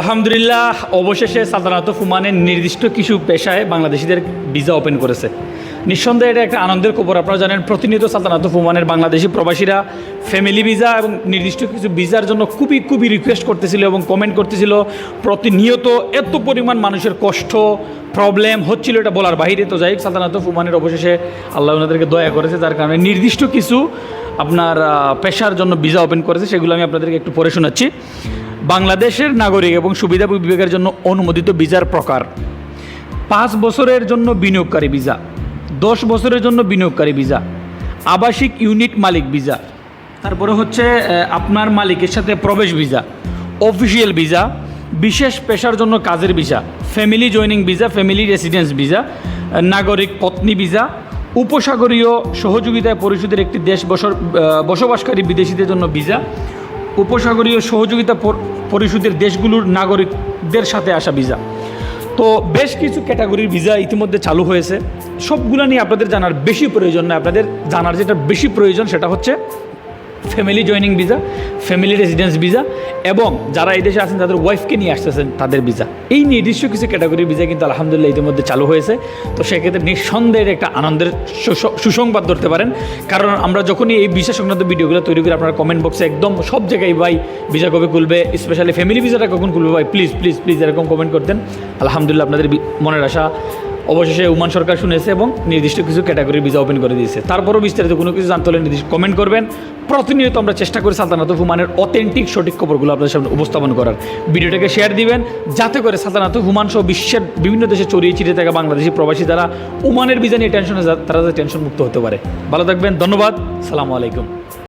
আলহামদুলিল্লাহ, অবশেষে সালতানাত ফুমানের নির্দিষ্ট কিছু পেশায় বাংলাদেশিদের ভিসা ওপেন করেছে। নিঃসন্দেহে এটা একটা আনন্দের খবর। আপনারা জানেন, প্রতিনিয়ত সালতানাত ফুমানের বাংলাদেশি প্রবাসীরা ফ্যামিলি ভিসা এবং নির্দিষ্ট কিছু ভিসার জন্য খুবই খুবই রিকোয়েস্ট করতেছিল এবং কমেন্ট করতেছিল। প্রতিনিয়ত এত পরিমাণ মানুষের কষ্ট প্রবলেম হচ্ছিল এটা বলার বাইরে তো যাই সালতানাত ফুমানের অবশেষে আল্লাহ ওনাদেরকে দয়া করেছে, যার কারণে নির্দিষ্ট কিছু আপনার পেশার জন্য ভিসা ওপেন করেছে, সেগুলো আমি আপনাদেরকে একটু পড়ে শোনাচ্ছি। বাংলাদেশের নাগরিক এবং সুবিধা বিভাগের জন্য অনুমোদিত ভিসার প্রকার। পাঁচ বছরের জন্য বিনিয়োগকারী ভিসা, দশ বছরের জন্য বিনিয়োগকারী ভিসা, আবাসিক ইউনিট মালিক ভিসা, তারপরে হচ্ছে আপনার মালিকের সাথে প্রবেশ ভিসা, অফিসিয়াল ভিসা, বিশেষ পেশার জন্য কাজের visa, family joining visa, family residence visa নাগরিক পত্নী ভিসা, উপসাগরীয় সহযোগিতায় পরিষদের একটি দেশ বসবাসকারী বিদেশিদের জন্য ভিসা উপসাগরীয় সহযোগিতা পরিষদের দেশগুলোর নাগরিকদের সাথে আসা ভিসা। তো বেশ কিছু ক্যাটাগরির ভিসা ইতিমধ্যে চালু হয়েছে। সবগুলো নিয়ে আপনাদের জানার বেশি প্রয়োজন না আপনাদের জানার যেটা বেশি প্রয়োজন সেটা হচ্ছে family joining visa family residence visa এবং যারা এই দেশে আছেন, তাদের ওয়াইফকে নিয়ে আসতেছেন তাদের ভিসা এই নির্দিষ্ট কিছু ক্যাটাগরির ভিসা কিন্তু আলহামদুলিল্লাহ ইতিমধ্যে চালু হয়েছে। তো সেক্ষেত্রে নিঃসন্দেহের একটা আনন্দের সুস- সুসংবাদ ধরতে পারেন। কারণ আমরা যখনই এই ভিসা সংক্রান্ত ভিডিওগুলো তৈরি করি, আপনারা কমেন্ট বক্সে একদম সব জায়গায় ভাই ভিসা কবে খুলবে স্পেশালি ফ্যামিলি ভিসাটা কখন খুলবে ভাই প্লিজ প্লিজ প্লিজ এরকম কমেন্ট করতেন। আলহামদুলিল্লাহ আপনাদের মনের আশা অবশেষে উমান সরকার শুনেছে এবং নির্দিষ্ট কিছু ক্যাটাগরি ভিসা ওপেন করে দিয়েছে। তারপরও বিস্তারিত কোনো কিছু জানতে হলে নির্দিষ্ট কমেন্ট করবেন। প্রতিনিয়ত আমরা চেষ্টা করি সালতানাত হুমানের অথেন্টিক সঠিক খবরগুলো আপনাদের সামনে উপস্থাপন করার। ভিডিওটাকে শেয়ার দিবেন, যাতে করে সালতানাত হুমান সহ বিশ্বের বিভিন্ন দেশে ছড়িয়ে ছিটিয়ে থাকা বাংলাদেশি প্রবাসী যারা উমানের ভিসা নিয়ে টেনশনে তারা টেনশন মুক্ত হতে পারে। ভালো থাকবেন, ধন্যবাদ, সালামু আলাইকুম।